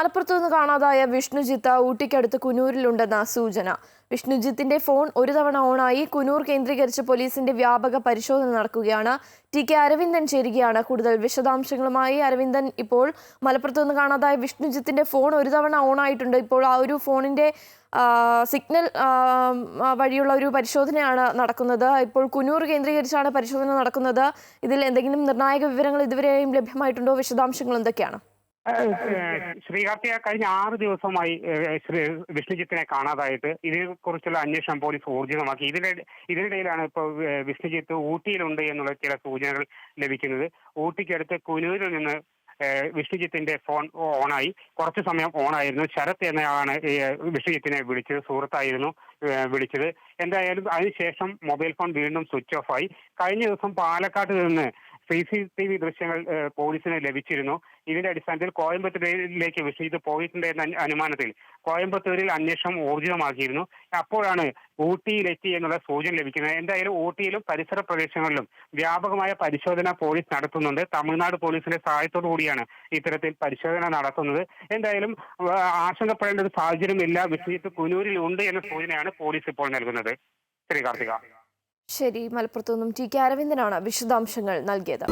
മലപ്പുറത്തു നിന്ന് കാണാതായ വിഷ്ണുജിത്ത് ഊട്ടിക്കടുത്ത് കുനൂരിലുണ്ടെന്ന സൂചന. വിഷ്ണുജിത്തിന്റെ ഫോൺ ഒരു തവണ ഓണായി കുനൂർ കേന്ദ്രീകരിച്ച് പോലീസിന്റെ വ്യാപക പരിശോധന നടക്കുകയാണ്. ടി കെ അരവിന്ദൻ ചേരുകയാണ്. കൂടുതൽ വിശദാംശങ്ങളുമായി അരവിന്ദൻ ഇപ്പോൾ മലപ്പുറത്തു നിന്ന് കാണാതായ വിഷ്ണുജിത്തിന്റെ ഫോൺ ഒരു തവണ ഓണായിട്ടുണ്ട്. ഇപ്പോൾ ആ ഒരു ഫോണിന്റെ സിഗ്നൽ വഴിയുള്ള ഒരു പരിശോധനയാണ് നടക്കുന്നത്. ഇപ്പോൾ കുനൂർ കേന്ദ്രീകരിച്ചാണ് പരിശോധന നടക്കുന്നത്. ഇതിൽ എന്തെങ്കിലും നിർണായക വിവരങ്ങൾ ഇതുവരെയും ലഭ്യമായിട്ടുണ്ടോ? വിശദാംശങ്ങൾ എന്തൊക്കെയാണ്? ശ്രീകാർത്തിക കഴിഞ്ഞ ആറ് ദിവസമായി ശ്രീ വിഷ്ണുജിത്തിനെ കാണാതായിട്ട് ഇതിനെക്കുറിച്ചുള്ള അന്വേഷണം പോലീസ് ഊർജിതമാക്കി. ഇതിനിടെ ഇതിനിടയിലാണ് ഇപ്പോൾ വിഷ്ണുജിത്ത് ഊട്ടിയിലുണ്ട് എന്നുള്ള ചില സൂചനകൾ ലഭിക്കുന്നത്. ഊട്ടിക്കടുത്ത് കുനൂരിൽ നിന്ന് വിഷ്ണുജിത്തിന്റെ ഫോൺ ഓണായി. കുറച്ചു സമയം ഓണായിരുന്നു. ശരത് എന്നയാളാണ് ഈ വിഷ്ണുജിത്തിനെ വിളിച്ചത് സുഹൃത്തായിരുന്നു വിളിച്ചത്. എന്തായാലും അതിനുശേഷം മൊബൈൽ ഫോൺ വീണ്ടും സ്വിച്ച് ഓഫ് ആയി കഴിഞ്ഞ ദിവസം പാലക്കാട്ട് നിന്ന് സി സി ടി വി ദൃശ്യങ്ങൾ പോലീസിന് ലഭിച്ചിരുന്നു. ഇതിന്റെ അടിസ്ഥാനത്തിൽ കോയമ്പത്തൂരിലേക്ക് വിഷ്ണുജിത്ത് പോയിട്ടുണ്ട് എന്ന അനുമാനത്തിൽ കോയമ്പത്തൂരിൽ അന്വേഷണം ഊർജിതമാക്കിയിരുന്നു. അപ്പോഴാണ് ഊട്ടിയിലെത്തി എന്നുള്ള സൂചന ലഭിക്കുന്നത്. എന്തായാലും ഊട്ടിയിലും പരിസര പ്രദേശങ്ങളിലും വ്യാപകമായ പരിശോധന പോലീസ് നടത്തുന്നുണ്ട്. തമിഴ്നാട് പോലീസിന്റെ സഹായത്തോടു കൂടിയാണ് ഇത്തരത്തിൽ പരിശോധന നടത്തുന്നത്. എന്തായാലും ആശങ്കപ്പെടേണ്ട ഒരു സാഹചര്യമില്ല വിഷയത്ത് കുനൂരിൽ ഉണ്ട് എന്ന സൂചനയാണ് പോലീസ് ഇപ്പോൾ നൽകുന്നത്. ശ്രീ കാർത്തിക. ശരി മലപ്പുറത്തു നിന്നും ടി കെ അരവിന്ദനാണ് വിശദാംശങ്ങൾ നൽകിയത്.